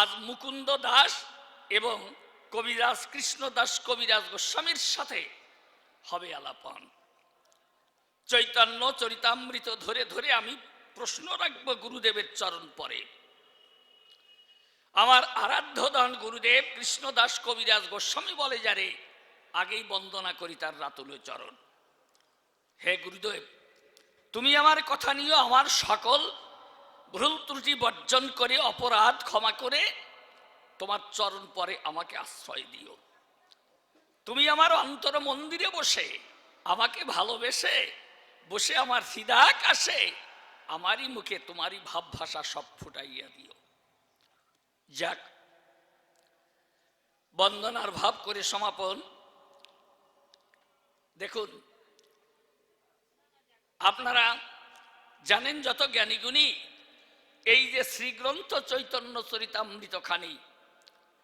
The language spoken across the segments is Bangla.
আজ মুকুন্দ দাস এবং কবিরাজ কৃষ্ণ দাস কবিরাজ গোস্বামীর সাথে হবে আলাপন। চৈতন্য চরিতামৃত ধরে ধরে আমি প্রশ্ন রাখব গুরুদেবের চরণ পরে। আমার আরাধ্য ধন গুরুদেব কৃষ্ণদাস কবিরাজ গোস্বামী বলে যারে আগেই বন্দনা করি তার রাতুল চরণ। হে গুরুদেব, তুমি আমার কথা নিয়ে আমার সকল ভুল ত্রুটি বর্জন করে, অপরাধ ক্ষমা করে, তোমার চরণ পরে আমাকে আশ্রয় দিও। তুমি আমার অন্তর মন্দিরে বসে আমাকে ভালোবেসে, বসে আমার হৃদাক আসে আমারই মুখে তোমারই ভাব ভাষা সব ফুটাইয়া দিও। যাক, বন্দনার ভাব করে সমাপন। দেখুন, আপনারা জানেন যত জ্ঞানীগুণী এই যে শ্রীগ্রন্থ চৈতন্য চরিতামৃত খানি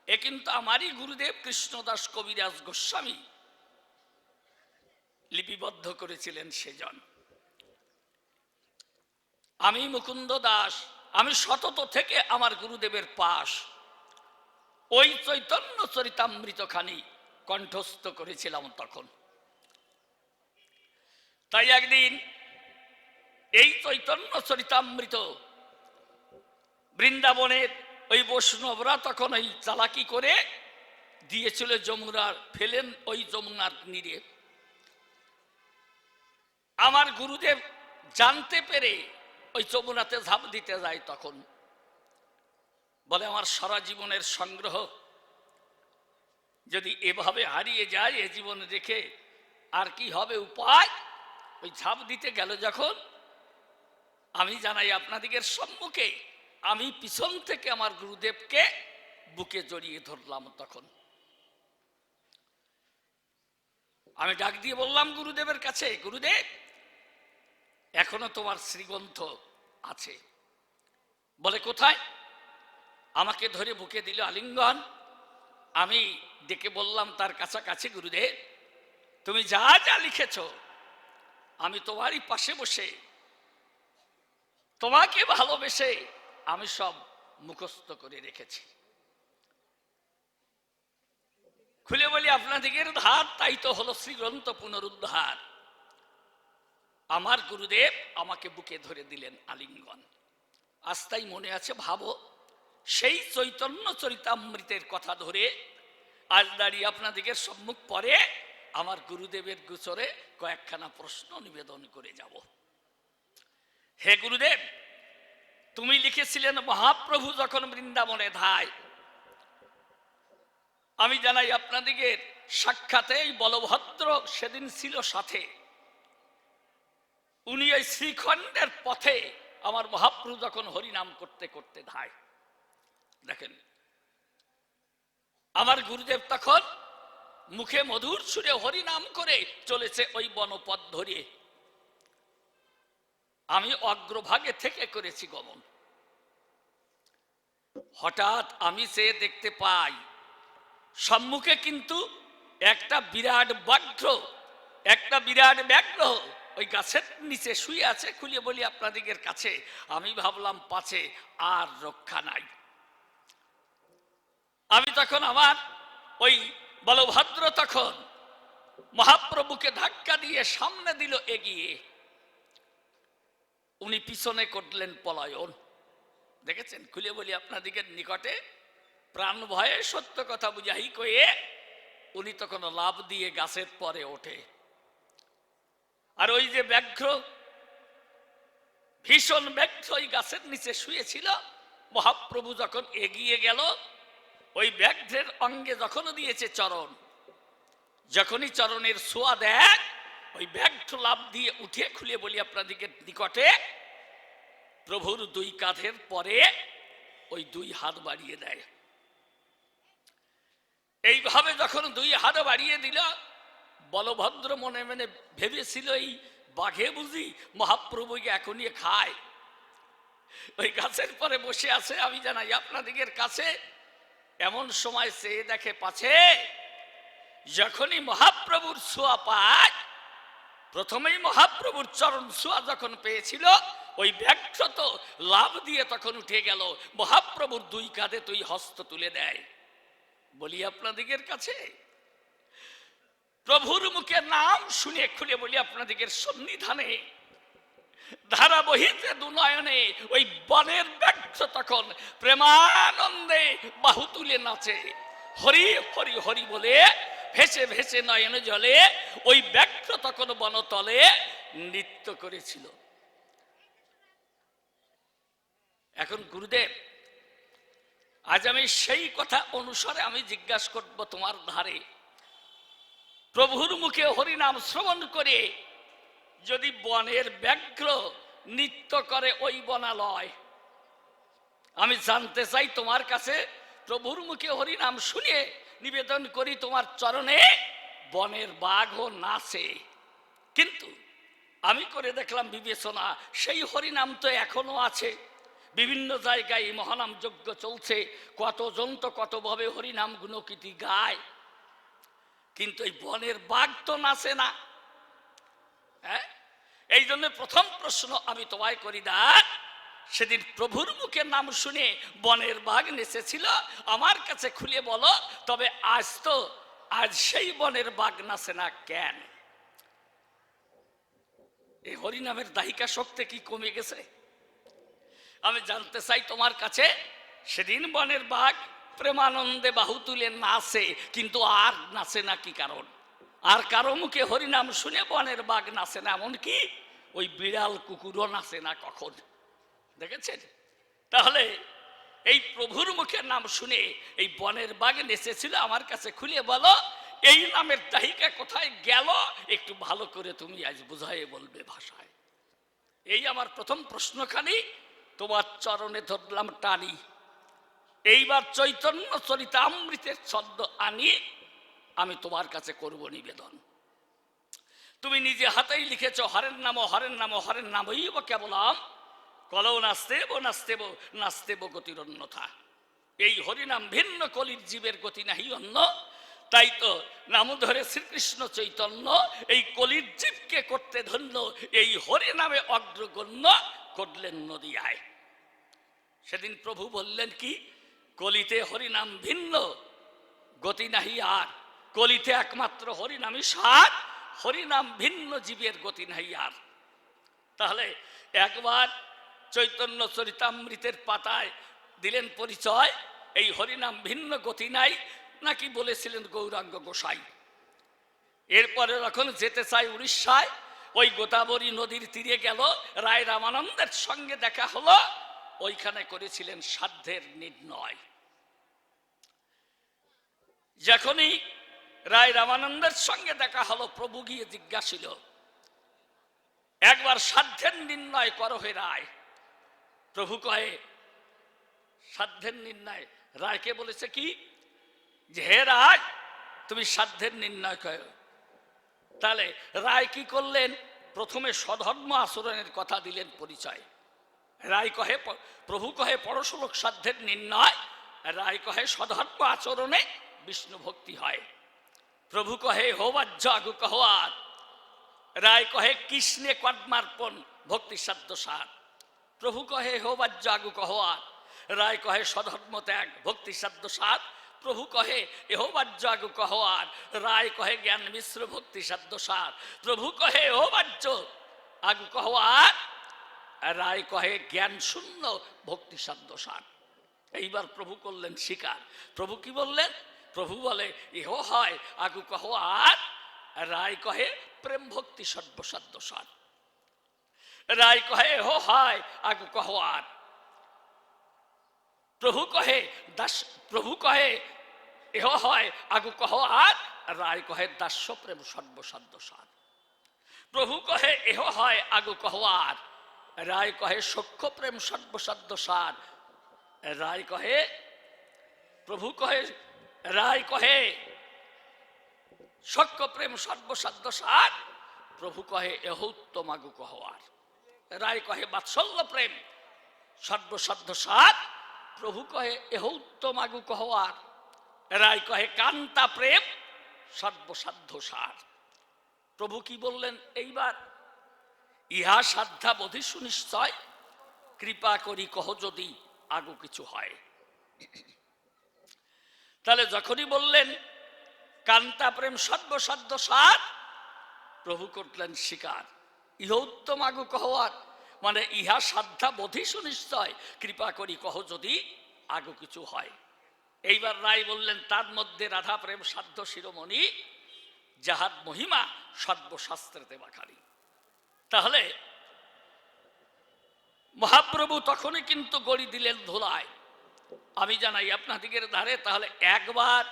এ কিন্তু আমারই গুরুদেব কৃষ্ণদাস কবিরাজ গোস্বামী লিপিবদ্ধ করেছিলেন সেজন। আমি মুকুন্দ দাস, আমি সতত থেকে আমার গুরুদেবের পাশ। ওই চৈতন্য চরিতামৃত খানি কণ্ঠস্থ করেছিলাম তখন। তাই একদিন এই চৈতন্য চরিতামৃত বৃন্দাবনের ওই বৈষ্ণবরা তখন ওই চালাকি করে দিয়েছিল যমুনার ফেলেন ওই যমুনার নীরে আমার গুরুদেব জানতে পেরে ওই যমুনাতে ঝাঁপ দিতে যায় তখন। বলে, আমার সারা জীবনের সংগ্রহ যদি এভাবে হারিয়ে যায়, এ জীবন রেখে আর কি হবে উপায়? ওই ঝাঁপ দিতে গেল যখন। আমি জানাই আপনাদিগের সম্মুখে আমি পিছন থেকে আমার গুরুদেবকে বুকে জড়িয়ে ধরলাম তখন। আমি ডাক দিয়ে বললাম, গুরুদেবের কাছে, গুরুদেব, এখনও তোমার শ্রীগ্রন্থ আছে। বলে, কোথায়? আমাকে ধরে বুকে দিল আলিঙ্গন। আমি ডেকে বললাম, তার কাছাকাছি, গুরুদেব, তুমি যা যা লিখেছ, আমি তোমারই পাশে বসে, তোমাকে ভালোবেসে আমি সব মুখস্থ করে রেখেছি। খুলে বলি, আপনাদিগের ধার তাই তো হলো শ্রীগ্রন্থ পুনরুদ্ধার। আমার গুরুদেব আমাকে বুকে ধরে দিলেন আলিঙ্গন। আস্তাই মনে আছে, ভাবো, সেই চৈতন্য চরিতামৃতের কথা ধরে আজ দাঁড়িয়ে আপনাদিগের সম্মুখ পরে আমার গুরুদেবের গোচরে কয়েকখানা প্রশ্ন নিবেদন করে যাব। হে গুরুদেব তুমি লিখেছিলেন মহাপ্রভু যখন বৃন্দাবনে ধায়। আমি জানাই আপনাদিকে সাক্ষাতে এই বলভদ্র সেদিন ছিল সাথে। উনি এই শ্রীখণ্ডের পথে আমার মহাপ্রভু যখন হরিনাম করতে করতে ধায়। দেখেন, আমার গুরুদেব তখন মুখে মধুর সুরে হরিনাম করে চলেছে ওই বনপথ ধরে আমি অগ্রভাগে থেকে করেছি গমন। হঠাৎ আমি সে দেখতে পাই, সম্মুখে কিন্তু একটা বিরাট ব্যাঘ্র একটা বিরাট ব্যাঘ্র ওই গাছের নিচে শুয়ে আছে। খুলিয়ে বলি আপনাদিগের কাছে? আমি ভাবলাম, পাছে, আর রক্ষা নাই। আমি তখন আমার ওই বলভদ্র তখন মহাপ্রভুকে ধাক্কা দিয়ে সামনে দিল এগিয়ে। উনি পিছনে করলেন পলায়ন। দেখেছেন? খুলে বলি, আপনাদিগের নিকটে প্রাণ ভয়ে সত্য কথা বুঝাই কয়ে উনি তখন লাভ দিয়ে গাছের পরে ওঠে। আর ওই যে ব্যাঘ্র, ভীষণ ব্যাঘ্র ওই গাছের নিচে শুয়েছিল, মহাপ্রভু যখন এগিয়ে গেল, ওই ব্যাঘ্রের অঙ্গে যখন দিয়েছে চরণ, যখনই চরণের সোয়া দেয় ওই ব্যাঘ্র লাভ দিয়ে উঠে খুলে বলি আপনাদিকে নিকটে, প্রভুর দুই কাঁধের পরে ওই দুই হাত বাড়িয়ে দেয়। এইভাবে যখন দুই হাত বাড়িয়ে দিল, বলভদ্র মনে মনে ভেবেছিল, এই বাঘে বুঝি মহাপ্রভুকে এখনই খায়। ওই গাছের পরে বসে আছে, আমি জানাই আপনাদিগের কাছে। এমন সময় সে দেখে পাছে, যখনই মহাপ্রভুর ছোঁয়া পায় প্রথমেই মহাপ্রভুর চরণ ছোঁয়া যখন পেয়েছিল, ওই ব্যাঘ্র তো লাভ দিয়ে তখন উঠে গেল। মহাপ্রভুর দুই কাঁধে তুই হস্ত তুলে দেয়। বলি আপনাদিগের কাছে, প্রভুর মুখে নাম শুনে খুলে বলি আপনাদিগের সন্নিধানে। ধারা বহিতে দুনয়নে ওই বনের ব্যর্থ তখন প্রেমানন্দে বাহু তুলে নাচে। হরি হরি হরি বলে ভেসে ভেসে নয়ন জলে, ওই ব্যর্থ তখন বনতলে নৃত্য করেছিল। এখন গুরুদেব, আজ আমি সেই কথা অনুসারে আমি জিজ্ঞাসা করব তোমার ধারে। প্রভুর মুখে হরিনাম শ্রবণ করে যদি বনের ব্যাঘ্র নৃত্য করে ওই বনালয়, আমি জানতে চাই তোমার কাছে প্রভুর মুখে হরিনাম শুনে নিবেদন করি তোমার চরণে, বনের বাঘও নাচে। কিন্তু আমি করে দেখলাম বিবেচনা, সেই হরিনাম তো এখনও আছে। বিভিন্ন জায়গায় মহানাম যজ্ঞ চলছে, কতজন তো কতভাবে হরিনাম গুণকীতি গায়। কিন্তু এই বনের বাঘ তো নাচে না। হ্যাঁ? এই জন্য প্রথম প্রশ্ন আমি তোমায় করি দা সেদিন প্রভুর মুখের নাম শুনে বনের বাঘ নেচেছিল। আমার কাছে খুলে বলো, তবে আজ তো, আজ সেই বনের বাঘ নাচে না কেন? এই হরিনামের দাহিকা শক্তি কি কমে গেছে? আমি জানতে চাই তোমার কাছে, সেদিন বনের বাঘ প্রেমানন্দে বাহু তুলে নাচে, কিন্তু আর নাচে না কি কারণ? আর কারও মুখে হরিনাম শুনে বনের বাঘ নাচে না, এমনকি ওই বিড়াল কুকুরও নাচে না কখন? দেখেছেন? তাহলে এই প্রভুর মুখের নাম শুনে এই বনের বাঘ নেচেছিল আমার কাছে খুলে বলো, এই নামের তাহিকা কোথায় গেল? একটু ভালো করে তুমি আজ বুঝাই বলবে ভাষায়। এই আমার প্রথম প্রশ্নখানি, তোমার চরণে ধরলাম টানি। এইবার চৈতন্য চরিতামৃতের ছন্দ আনি, আমি তোমার কাছে করব নিবেদন। তুমি নিজে হাতেই লিখেছ হরেন নাম হরেন নাম হরেন নামই বা কেবলাম। কলও নাস্তেব নাস্তেব নাস্তেব গতির অন্যথা এই হরিনাম ভিন্ন কলির জীবের গতি নাহি অন্য, তাই তো নাম ধরে শ্রীকৃষ্ণ চৈতন্য এই কলির জীবকে করতে ধন্য, এই হরি নামে অগ্রগণ্য করলেন নদিয়ায়। সেদিন প্রভু বললেন কি, কলিতে হরিনাম ভিন্ন, গতি নাহি আর। কলিতে একমাত্র হরিনামই সার, হরিনাম ভিন্ন জীবের গতি নাহি আর। তাহলে একবার চৈতন্য চরিতামৃতের পাতায় দিলেন পরিচয়, এই হরিনাম ভিন্ন গতি নাই, নাকি বলেছিলেন গৌরাঙ্গ গোসাই। এরপরে যখন যেতে চাই উড়িষ্যায়, ওই গোদাবরী নদীর তীরে গেল, রায় রামানন্দের সঙ্গে দেখা হলো, ওইখানে করেছিলেন সাধ্যের নির্ণয়। যখনই রায় রামানন্দের সঙ্গে দেখা হলো, প্রভু গিয়ে জিজ্ঞাসিল, একবার সাধ্যের নির্ণয় করো হে রায়। প্রভু কহে, সাধ্যের নির্ণয়। রায়কে বলেছে কি? যে হে রায়, তুমি সাধ্যের নির্ণয় কয়। তাহলে রায় কি করলেন? প্রথমে স্বধর্ম আচরণের কথা দিলেন পরিচয়। রায় কহে, প্রভু কহে, পরশলোক সাধ্যের নির্ণয়। রায় কহে, স্বধর্ম আচরণে বিষ্ণু ভক্তি হয়। প্রভু কহে, হোবাজ্য আগু কহার রায় কহে, কৃষ্ণে কর্মার্পণ ভক্তি সাধ্য সার প্রভু কহে হোবাজ্য আগু কহার রায় কহে, স্বধর্ম ত্যাগ, ভক্তি সাধ্য সার প্রভু কহে এহোবাজ্য আগু কহার রায় কহে, জ্ঞান মিশ্র, ভক্তি সাধ্য সার প্রভু কহে এহোবাজ্য আগু কহার রায় কহে, জ্ঞান শূন্য, ভক্তি সাধ্য সার এইবার প্রভু করলেন স্বীকার প্রভু কি বললেন? প্রভু বলে ইহ হয়, আগু কহ আর। রায় কহে, প্রেম, ভক্তি, সর্বসাধ্য সার রায় কহে এহ হয়, আগু কহ আর প্রভু কহে, দাস, প্রভু কহে, এহ হয়, আগু কহ আর রায় কহে, দাস্য প্রেম সর্বসাধ্য সার প্রভু কহে, এহ হয়, আগু কহ আর রায় কহে, সখ্য প্রেম সর্বসাধ্য সার রায় কহে, প্রভু কহে, রায় কহে সক্য প্রেম সর্বসাধ্য সার প্রভু কহে, এহ উত্তম আগু কহওয়ার। রায় কহে, বাৎসল্য প্রেম। সর্বসাধ্য সার প্রভু কহে, এহ আগু কহওয়ার রায় কহে, কান্তা প্রেম। সর্বসাধ্য সার। প্রভু কি বললেন এইবার? ইহা সাধ্যা বোধি সুনিশ্চয়। কৃপা করি কহ যদি আগু কিছু হয়। তাহলে যখনই বললেন, কান্তা প্রেম সর্বসাধ্য সার, প্রভু করলেন শিকার। ইহ উত্তম আগু কহওয়ার মানে ইহা সাধ্যা বোধি সুনিশ্চয়। কৃপা করি কহ যদি আগু কিছু হয়। এইবার রায় বললেন, তার মধ্যে রাধা প্রেম সাধ্য শিরোমণি, যাহার মহিমা সর্বশাস্ত্রেতে বাখারি তাহলে মহাপ্রভু তখনই কিন্তু গড়ি দিলেন ধুলায়। আমি জানাই আপনাদিগের ধারে, তাহলে একবার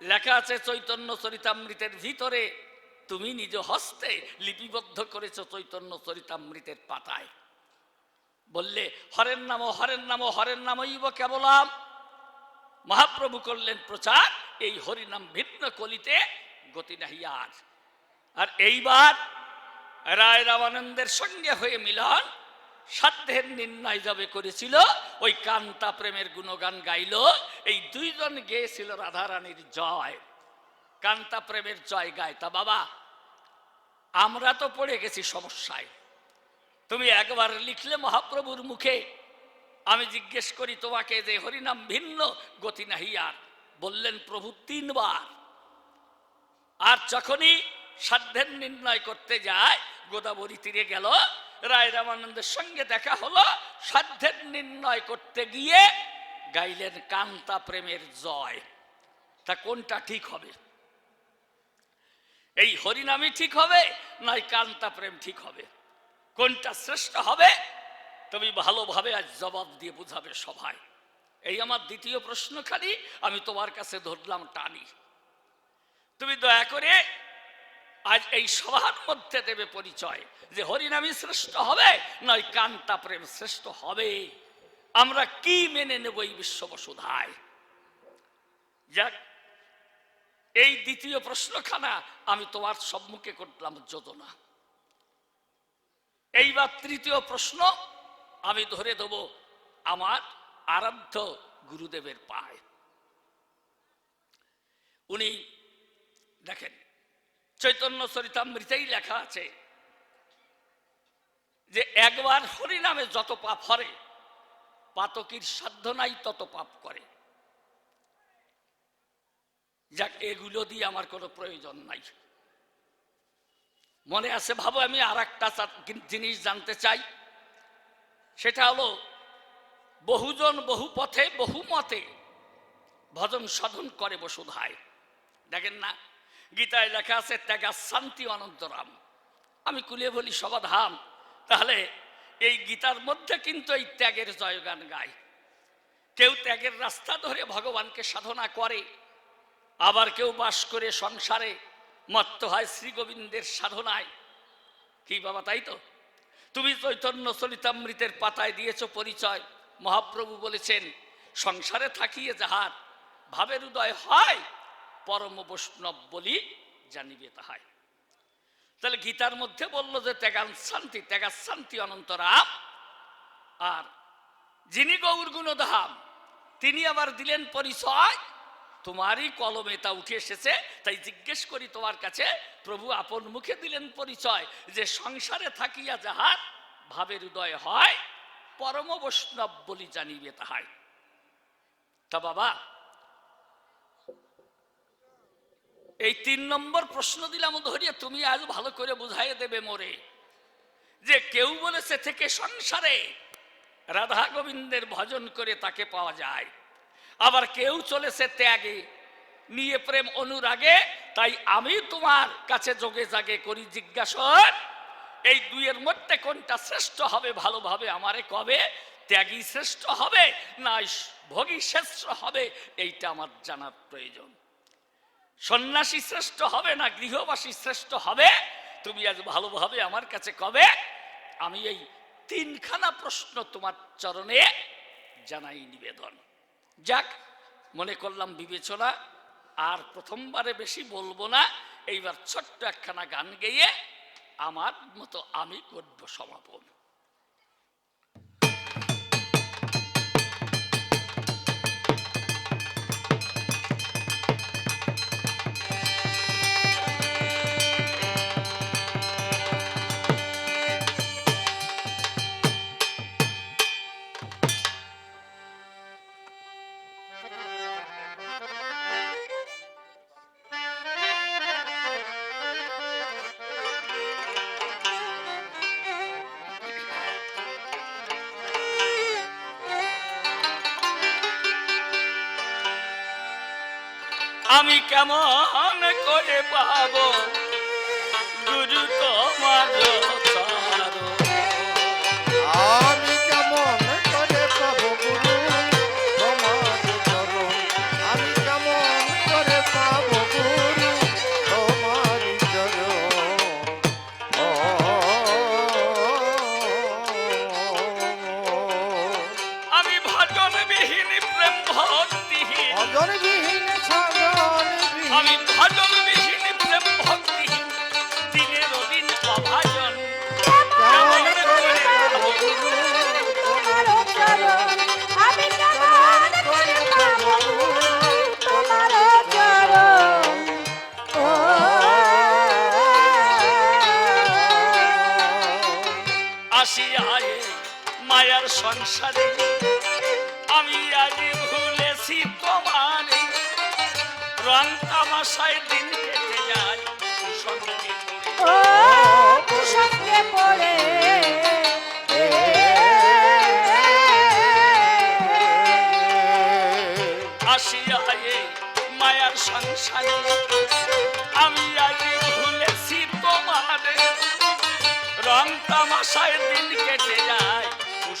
লেখা আছে চৈতন্য চরিতামৃতের ভিতরে তুমি নিজ হস্তে লিপিবদ্ধ করেছ চৈতন্য চরিতামৃতের পাতায়। বললে, হরের নাম হরের নাম, হরের নামইব কেবলাম। মহাপ্রভু করলেন প্রচার, এই হরিনাম ভিন্ন কলিতে গতি নাহিয়ার আর। এইবার রায় রামানন্দের সঙ্গে হয়ে মিলন, সাধ্যের নির্ণয় যাবে করেছিল, ওই কান্তা প্রেমের গুণগান গাইল, এই দুইজন গেয়েছিল রাধারানীর জয়। কান্তা প্রেমের জয় গায় তা বাবা, আমরা তো পড়ে গেছি সমস্যায়। তুমি একবার লিখলে মহাপ্রভুর মুখে, আমি জিজ্ঞেস করি, তোমাকে যে হরিনাম ভিন্ন, গতি নাহি আর? বললেন, প্রভু তিনবার। আর যখনই সাধ্যের নির্ণয় করতে যায়, গোদাবরী তীরে গেল, রায় রামানন্দের সঙ্গে দেখা হলো, সাধ্যের নির্ণয় করতে গিয়ে গাইলেন কান্তা প্রেমের জয়। তা কোনটা ঠিক হবে? এই হরিনামই ঠিক হবে নয় কান্তা প্রেম ঠিক হবে। কোনটা শ্রেষ্ঠ হবে, তুমি ভালোভাবে আজ জবাব দিয়ে বুঝাবে সভায়। এই আমার দ্বিতীয় প্রশ্ন খালি, আমি তোমার কাছে ধরলাম টানি। তুমি দয়া করে আজ এই সভার মধ্যে দেবে পরিচয় যে হরিনামই শ্রেষ্ঠ হবে নয় কান্তা প্রেম শ্রেষ্ঠ হবে। আমরা কি মেনে নেব এই বিশ্ববসুধায় যাক এই দ্বিতীয় প্রশ্নখানা আমি তোমার সম্মুখে করলাম যোজনা। এইবার তৃতীয় প্রশ্ন আমি ধরে দেব আমার আরাধ্য গুরুদেবের পায়। উনি দেখেন, চৈতন্য চরিতামৃতেই লেখা আছে যে, একবার হরিনামে যত পাপ হরে, পাতকির সাধ্য নাই তত পাপ করে। যাক, এগুলো দিয়ে আমার কোনো প্রয়োজন নাই। মনে আছে ভাবো, আমি আর একটা জিনিস জানতে চাই। সেটা হলো, বহুজন বহু পথে বহু মতে ভজন সাধন করে বসুধায়। দেখেন না, গীতায় লেখা আছে, ত্যাগা শান্তি অনন্তরাম। আমি কুলিয়ে বলি সবাধাম তাহলে এই গীতার মধ্যে কিন্তু এই ত্যাগের জয়গান গায়। কেউ ত্যাগের রাস্তা ধরে ভগবানকে সাধনা করে আবার কেউ বাস করে সংসারে, মত্ত হয় শ্রী গোবিন্দের সাধনায়। কি বাবা, তাই তো? তুমি চৈতন্য চলিতামৃতের পাতায় দিয়েছ পরিচয়। মহাপ্রভু বলেছেন, সংসারে থাকিয়ে যাহার ভাবের উদয় হয়, পরম বৈষ্ণব বলি জানিবে তাহাই। তাহলে গীতার মধ্যে বলল যে, ত্যাগান শান্তি, ত্যাগার শান্তি অনন্তরাম আর যিনি গৌর গুণধাম তিনি আবার দিলেন পরিচয় তোমারই কলমে তা উঠে এসেছে। তাই জিজ্ঞেস করি তোমার কাছে, প্রভু, আপন মুখে দিলেন পরিচয় যে সংসারে থাকিয়া যাহার ভাবের উদয় হয়, পরম বৈষ্ণব বলি জানিবে তাহাই। তা বাবা, এই তিন নম্বর প্রশ্ন দিলাম ধরিয়া তুমি আজ ভালো করে বুঝাইয়া দেবে মোরে। যে কেউ বলেছে থেকে সংসারে রাধা গোবিন্দের ভজন করে তাকে পাওয়া যায়। আবার কেউ চলেছে ত্যাগে, নিয়ে প্রেম অনুরাগে, তাই আমি তোমার কাছে যোগে জাগে করি জিজ্ঞাসা এই দুইয়ের মধ্যে কোনটা শ্রেষ্ঠ হবে ভালোভাবে, আমারে কবে? ত্যাগী শ্রেষ্ঠ হবে না ভোগী শ্রেষ্ঠ হবে? এইটা আমার জানার প্রয়োজন। সন্ন্যাসী শ্রেষ্ঠ হবে না গৃহবাসী শ্রেষ্ঠ হবে? তুমি আজ ভালোভাবে আমার কাছে কবে? আমি এই তিনখানা প্রশ্ন তোমার চরণে জানাই নিবেদন। যাক, মনে করলাম বিবেচনা, আর প্রথমবারে বেশি বলব না, এইবার ছোট্ট একখানা গান গেয়ে আমার মতো আমি করব সমাপন। আমি কেমন করে পাবো? গুরু আসি আসিয়ায় মায়ার সংসারে। আমি আগে ভুলেছি তোমার রং তামাশায় দিন কেটে যায় সঙ্গে পড়ে আসিয়ায় মায়ার সংসারে। আমি আগে ভুলেছি তোমার রং তামাশায়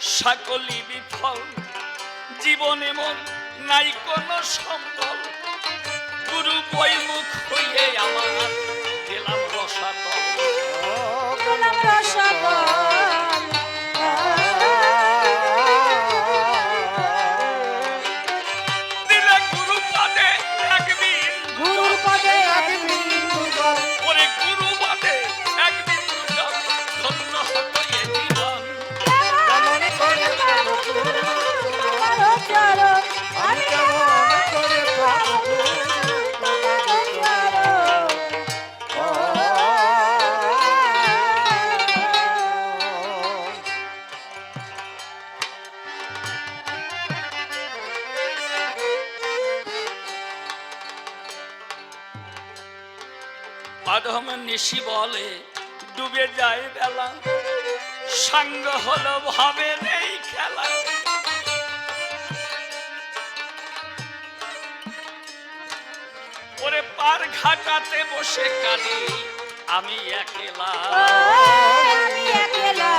সকলি বিফল। জীবনে মন নাই কোন সম্বল। গুরু বৈমুখ হইয়ে আমার গেলাম রসাতল। গেলাম রসাতল। সাধম নিশি বলে ডুবে যায় বেলা। সাঙ্গ হলো ভাবে খেলা। ওরে পার ঘাটাতে বসে কালি আমি একলা। আমি একলা।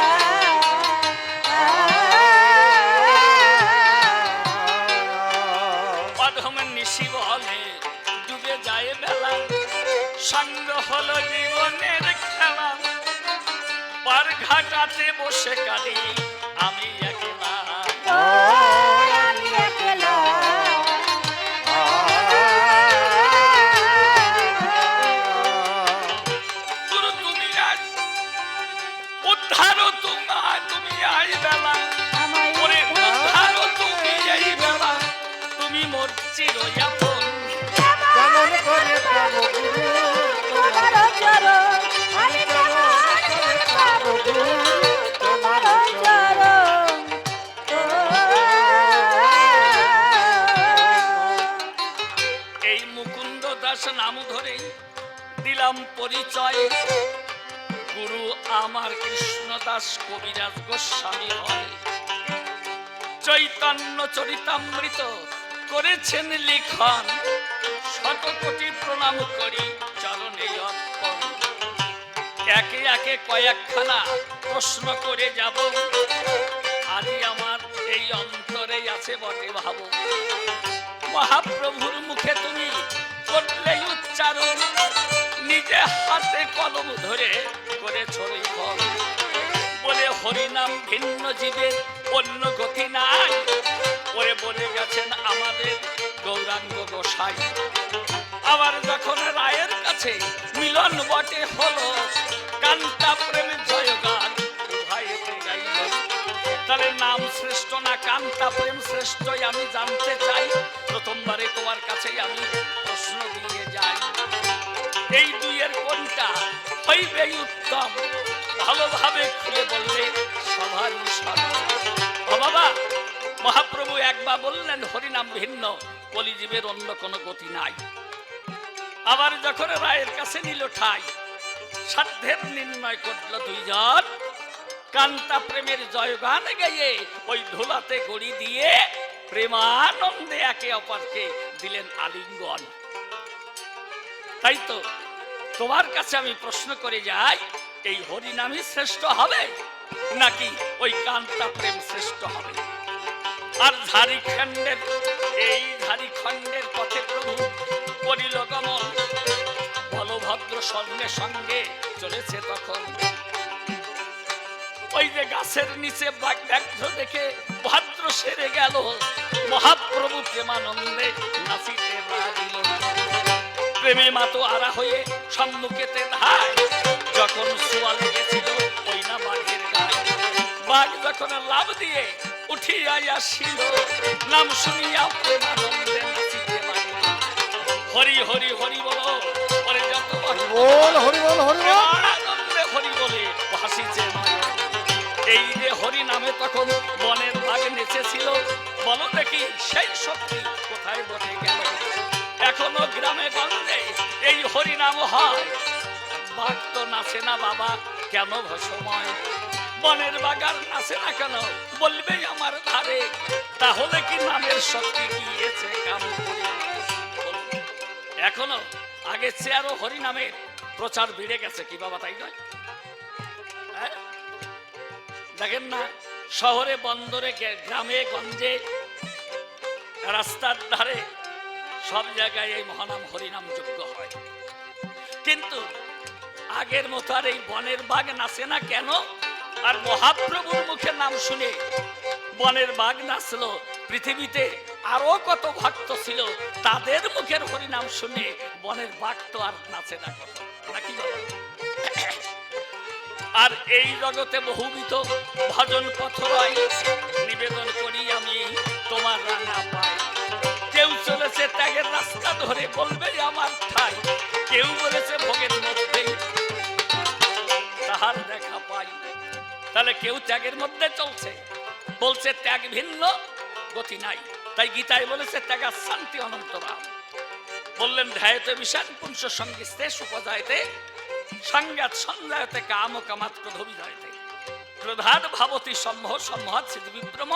নিশি বলে হলো জীবনের খেলা। পার ঘাটাতে বসে কালি আমি দাস কবিরাজ গোস্বামী হয়। চৈতন্য চরিতামৃত করেছেন লিখন। শত কোটি প্রণাম করি চরণে একে একে কয়েকখানা প্রশ্ন করে যাব। আজই আমার এই অন্তরে আছে বটে ভাব। মহাপ্রভুর মুখে তুমি করলেই উচ্চারণ। নিজে হাতে কলম ধরে করে ছবি ফল হরিনাম ভিন্ন জীবের অন্য গতি নাই। ওরে বলে গেছেন আমাদের গৌরাঙ্গ গোসাই। আবার যখন রায়ের কাছে মিলন বটে হলো, কান্তা প্রেম উভয়েতে তাহলে নাম শ্রেষ্ঠ না কান্তা প্রেম শ্রেষ্ঠই আমি জানতে চাই। প্রথমবারে তোমার কাছেই আমি প্রশ্ন দিয়ে যাই। এই দুইয়ের কোনটা হইবে উত্তম? ভালোভাবে খুলে বললে মহাপ্রভু একবার বললেন, হরিনাম ভিন্ন কলিজীবের অন্য কোনো গতি নাই। আবার যখন রায়ের কাছে নিল ঠাই, সাধ্যের নির্ণয় করল দুইজন। কান্তা প্রেমের জয়গান গাইয়ে ওই ধুলাতে গড়ি দিয়ে প্রেমানন্দে একে অপরকে দিলেন আলিঙ্গন। তাই তো, তোমার কাছে আমি প্রশ্ন করে যাই, এই হরিনামই শ্রেষ্ঠ হবে? নাকি ওই কান্তা প্রেম শ্রেষ্ঠ হবে? আর ঝাড়িখণ্ডের এই ঝাড়িখণ্ডের পথে প্রভু করিল গমন। বলভদ্র সঙ্গে সঙ্গে চলেছে তখন। ওই যে গাছের নিচে ব্যাঘ্র দেখে ভদ্র সেরে গেল। মহাপ্রভু প্রেমানন্দে নাচিতে লাগিল। প্রেমে মাতো আরা হয়ে সম্মুখেতে ধায়, যখন সোয়া বাঘ যখন লাভ দিয়ে উঠিয়া আসিল নাম শুনিয়া প্রেমানন্দে নাচিতে লাগিল হরি হরি হরি বলো হরে যত বল হরি বল হরি বল। আনন্দে হরি বলে হাসিছে এই যে হরি নামে তখন বনের বাঘ নেচেছিল বলো দেখি সেই শক্তি কোথায় বসে গেল? এখনও গ্রামে গঞ্জে এই হরি নাম হয়। বাঘ তো নাচে না বাবা কেন সময় বনের বাগার নাচে না কেন? বলবেই আমার ধারে। তাহলে কি নামের শক্তি গিয়েছে কাম এখনও আগে চেয়ারও হরি নামের প্রচার বেড়ে গেছে কি বাবা, তাই নয়? হ্যাঁ? দেখেন না, শহরে, বন্দরে গ্রামে, গঞ্জে, রাস্তার ধারে সব জায়গায় এই মহানাম হরিনাম যোগ্য হয়। কিন্তু আগের মতো আর এই বনের বাঘ নাচে না কেন? আর মহাপ্রভুর মুখে নাম শুনে বনের বাঘ নাচলো। পৃথিবীতে আরও কত ভক্ত ছিল, তাদের মুখের হরিনাম শুনে বনের বাঘ তো আর নাচে না নাকি আর এই জগতে বহুবিধ ভজন পথ রয় নিবেদন করি আমি, তোমার রাঙা পাই কেউ চলেছে ত্যাগের রাস্তা ধরে বলবে আমার তাহলে কেউ ত্যাগের মধ্যে চলছে। বলছে, ত্যাগ ভিন্ন, গতি নাই। তাই গীতায় বলেছে, ত্যাগা শান্তি অনন্তরাম। বললেন, ধ্যায়তে বিষান পুংস সঙ্গীস্তে সুপজায়তে সংজ্ঞাত সঞ্জায়তে কাম কামাত ক্রোধবিজয়তে ক্রোধাদ ভাবতী সম্মহাত স্মৃতি বিভ্রম,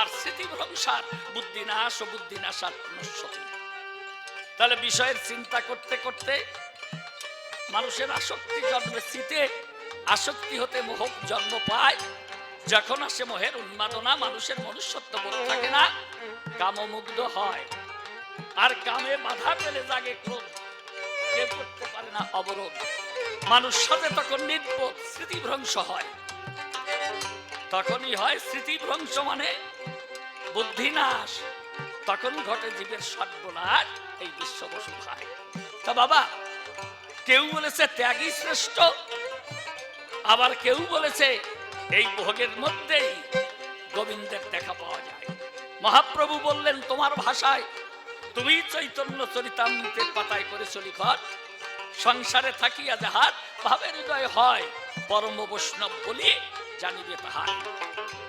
আর স্মৃতি ভ্রংসার বুদ্ধিনাশ ও বুদ্ধিনাশার নশ্বতী তাহলে বিষয়ের চিন্তা করতে করতে মানুষের আসক্তি জন্মে, শীতে আসক্তি হতে মোহ জন্ম পায়। যখন আসে মোহের উন্মাদনা, মানুষের মনুষ্যত্ব বোধ থাকে না কামমুগ্ধ হয়। আর কামে বাধা পেলে জাগে ক্রোধ, কেউ করতে পারে না অবরোধ। মানুষ সাথে তখন নির্বোধ, স্মৃতিভ্রংশ হয়। তখনই হয় স্মৃতিভ্রংশ মানে বুদ্ধিনাশ। তখন ঘটে জীবের সর্বনাশ, এই বিশ্ব বসু খায় তা বাবা, কেউ বলেছে ত্যাগই শ্রেষ্ঠ আবার কেউ বলেছে, এই ভোগের মধ্যেই গোবিন্দের দেখা পাওয়া যায়। মহাপ্রভু বললেন, তোমার ভাষায় তুমি চৈতন্য চরিতামৃতের পাতায় করেছ লিখন সংসারে থাকিয়া যাহার ভাবের হৃদয় হয়, পরম বৈষ্ণব বলি জানিবে তাহার।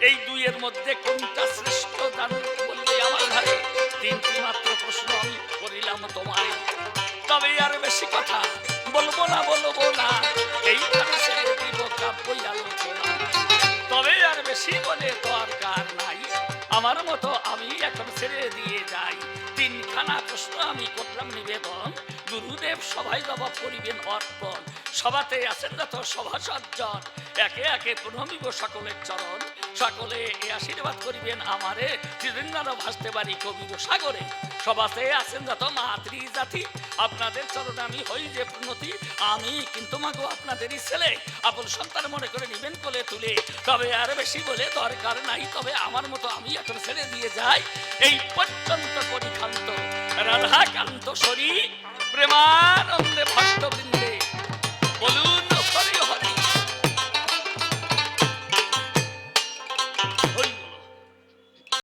এই দুইয়ের মধ্যে কোনটা শ্রেষ্ঠ জান বললে আমার ধারে তিনটি মাত্র প্রশ্ন আমি করিলাম তোমায়। তবে আর বেশি কথা বলব না বলব না। এই দিব আমার মতো আমি এখন ছেড়ে দিয়ে যাই। তিনখানা প্রশ্ন আমি করলাম নিবেদন। গুরুদেব সবাই জবাব করিবেন অর্পণ। সভাতে আছেন যত সভাসজ্জন। একে একে প্রণমিব সকলের চরণ। সকলে এ আশীর্বাদ করিবেন আমারে। চিরঞ্জন ভাসতে পারি কবির সাগরে। সভাতে আছেন যত মাতৃ জাতি আপনাদের চরণে আমি হই যে প্রণতি আমি কিন্তু মাগো আপনাদেরই ছেলে। আপন সন্তান মনে করে নিবেন কোলে তুলে। তবে আর বেশি বলে দরকার নাই, তবে আমার মতো আমি এখন ছেড়ে দিয়ে যাই। এই পর্যন্ত পরিখান্ত রাধাকান্ত শরী প্রেমানন্দে ভক্তবৃন্দে।